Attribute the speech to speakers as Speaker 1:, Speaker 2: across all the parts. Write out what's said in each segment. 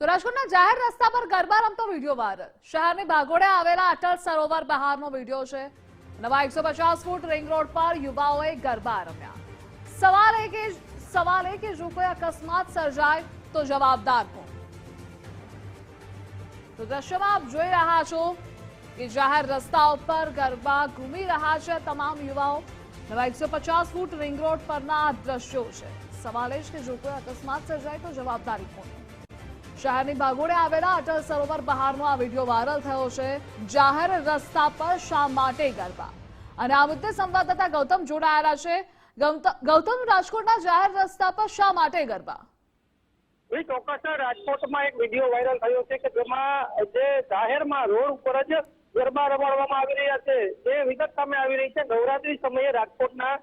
Speaker 1: તો રાજકોટના જાહેર રસ્તા પર ગરબા રમતો વીડિયો વાયરલ. શહેરની ભાગોળે આવેલા અટલ સરોવર બહારનો વીડિયો છે. નવા એકસો પચાસ ફૂટ રિંગ રોડ પર યુવાઓએ ગરબા રમ્યા. સવાલ એ કે સવાલ એ કે જો કોઈ અકસ્માત સર્જાય તો જવાબદાર કોણ? તો દ્રશ્યમાં આપ જોઈ રહ્યા છો કે જાહેર રસ્તા ઉપર ગરબા ઘૂમી રહ્યા છે તમામ યુવાઓ. નવા એકસો પચાસ ફૂટ રિંગ રોડ પરના દ્રશ્યો છે. સવાલ એ છે કે જો કોઈ અકસ્માત સર્જાય તો જવાબદારી કોણ? શહેરની ભાગોળે આવેલા અટલ સરોવર બહારનો આ વીડિયો વાયરલ થયો છે. જાહેર રસ્તા પર શા માટે ગરબા? અને આ મુદ્દે સંવાદદાતા ગૌતમ જોડાયેલા છે. ગૌતમ, રાજકોટના જાહેર રસ્તા પર શા માટે ગરબા?
Speaker 2: રાજકોટમાં એક વીડિયો વાયરલ થયો છે કે જેમાં જે જાહેરમાં રોડ ઉપર જ ગરબા રમાડવામાં આવી રહ્યા છે. જે વિગત સામે આવી રહી છે. નવરાત્રી સમયે રાજકોટના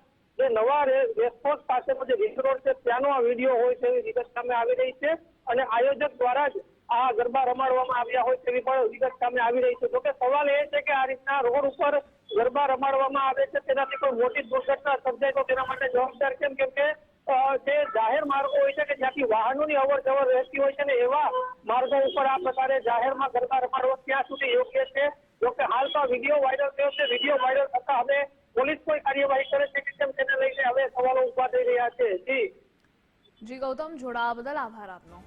Speaker 2: જે નવા રેસકોર્સ પાસેનો જે રિંગ રોડ છે, ત્યાંનો આ વીડિયો હોય છે વિગત સામે આવી રહી છે. અને આયોજક દ્વારા જ આ ગરબા રમાડવામાં આવ્યા હોય તેવી પણ વિગત સામે આવી રહી છે. જોકે સવાલ એ છે કે આ રીતના રોડ ઉપર ગરબા રમાડવામાં આવે છે, તેનાથી કોઈ મોટી દુર્ઘટના સર્જાય તો તેના માટે જવાબદાર કેમ કેમ કે જે જાહેર માર્ગો હોય છે કે જ્યાંથી વાહનોની અવર જવર રહેતી હોય છે ને એવા માર્ગો ઉપર આ પ્રકારે જાહેરમાં ગરબા રમાડવા ક્યાં સુધી યોગ્ય છે. જોકે હાલ તો વીડિયો વાયરલ થયો છે. વીડિયો વાયરલ થતા હવે પોલીસ કોઈ કાર્યવાહી કરે છે કે કેમ તેને લઈને હવે સવાલો ઊભા થઈ રહ્યા છે. જી.
Speaker 1: જી, ગૌતમ જોડાવા બદલ આભાર આપનો.